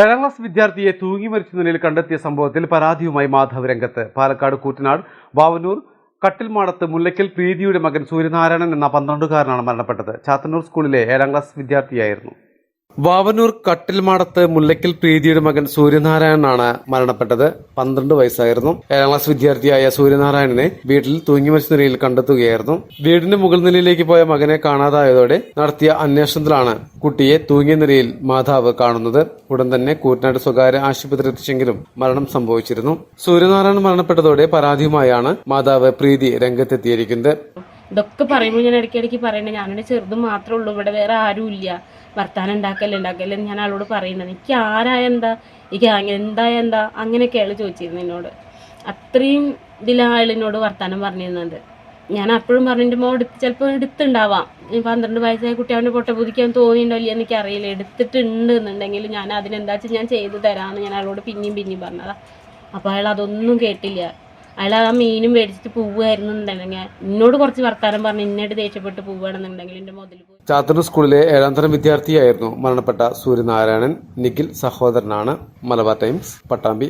ഏഴാം ക്ലാസ് വിദ്യാർത്ഥിയെ തൂങ്ങി മരിച്ച നിലയിൽ കണ്ടെത്തിയ സംഭവത്തിൽ പരാതിയുമായി മാധവ് രംഗത്ത്. പാലക്കാട് കൂറ്റനാട് വാവനൂർ കട്ടിൽമാടത്ത് മുല്ലയ്ക്കൽ പ്രീതിയുടെ മകൻ സൂര്യനാരായണൻ എന്ന പന്ത്രണ്ടുകാരനാണ് മരണപ്പെട്ടത്. ചാത്തന്നൂർ സ്കൂളിലെ ഏഴാം ക്ലാസ് വിദ്യാർത്ഥിയായിരുന്നു. വാവനൂർ കട്ടിൽമാടത്ത് മുല്ലയ്ക്കൽ പ്രീതിയുടെ മകൻ സൂര്യനാരായണനാണ് മരണപ്പെട്ടത്. പന്ത്രണ്ട് വയസ്സായിരുന്നു. ഏഴാം ക്ലാസ് വിദ്യാർത്ഥിയായ സൂര്യനാരായണനെ വീട്ടിൽ തൂങ്ങി മരിച്ച നിലയിൽ കണ്ടെത്തുകയായിരുന്നു. വീടിന്റെ മുകൾ നിലയിലേക്ക് പോയ മകനെ കാണാതായതോടെ നടത്തിയ അന്വേഷണത്തിലാണ് കുട്ടിയെ തൂങ്ങിയ നിലയിൽ മാതാവ് കാണുന്നത്. ഉടൻ തന്നെ കൂറ്റനാട് സ്വകാര്യ ആശുപത്രി എത്തിച്ചെങ്കിലും മരണം സംഭവിച്ചിരുന്നു. സൂര്യനാരായണൻ മരണപ്പെട്ടതോടെ പരാതിയുമായാണ് മാതാവ് പ്രീതി രംഗത്തെത്തിയിരിക്കുന്നത്. ഇതൊക്കെ പറയുമ്പോൾ ഞാൻ ഇടയ്ക്കിടയ്ക്ക് പറയുന്നത് ഞാനിവിടെ ചെറുതും മാത്രമേ ഉള്ളൂ. ഇവിടെ വേറെ ആരും ഇല്ല വർത്താനം ഉണ്ടാക്കല്ലേ ഉണ്ടാക്കല്ലേ ഞാൻ ആളോട് പറയുന്നത്. എനിക്ക് ആരായ എന്താ എനിക്ക് എന്താ എന്താ അങ്ങനെയൊക്കെ അയാൾ ചോദിച്ചിരുന്നു എന്നോട്. അത്രയും അയാൾ എന്നോട് വർത്താനം പറഞ്ഞിരുന്നത്. ഞാൻ അപ്പോഴും പറഞ്ഞിട്ട് മോ എടുത്ത് ചിലപ്പോൾ എടുത്തുണ്ടാവാം. പന്ത്രണ്ട് വയസ്സായ കുട്ടി അവന്റെ പൊട്ട പുതിക്കാൻ തോന്നിയിട്ടുണ്ടോ ഇല്ലയോ എനിക്ക് അറിയില്ല. എടുത്തിട്ടുണ്ട് എന്നുണ്ടെങ്കിൽ ഞാൻ അതിനെന്താ വെച്ചാൽ ഞാൻ ചെയ്തു തരാമെന്ന് ഞാൻ അയാളോട് പിന്നെയും പിന്നെയും പറഞ്ഞതാ. അപ്പോൾ അയാൾ അതൊന്നും കേട്ടില്ല. അയാൾ ആ മീനും മേടിച്ചിട്ട് പോവുകയായിരുന്നു എന്നുണ്ടെങ്കിൽ എന്നോട് കുറച്ച് വർത്താനം പറഞ്ഞ് ഇന്നോട് ദേഷ്യപ്പെട്ട് പോവുകയാണെന്നുണ്ടെങ്കിൽ എന്റെ മുതൽ പോയി. സ്കൂളിലെ ഏഴാം തരം വിദ്യാർത്ഥിയായിരുന്നു മരണപ്പെട്ട സൂര്യനാരായണൻ നിഖിൽ സഹോദരനാണ് മലബാർ ടൈംസ് പട്ടാമ്പി.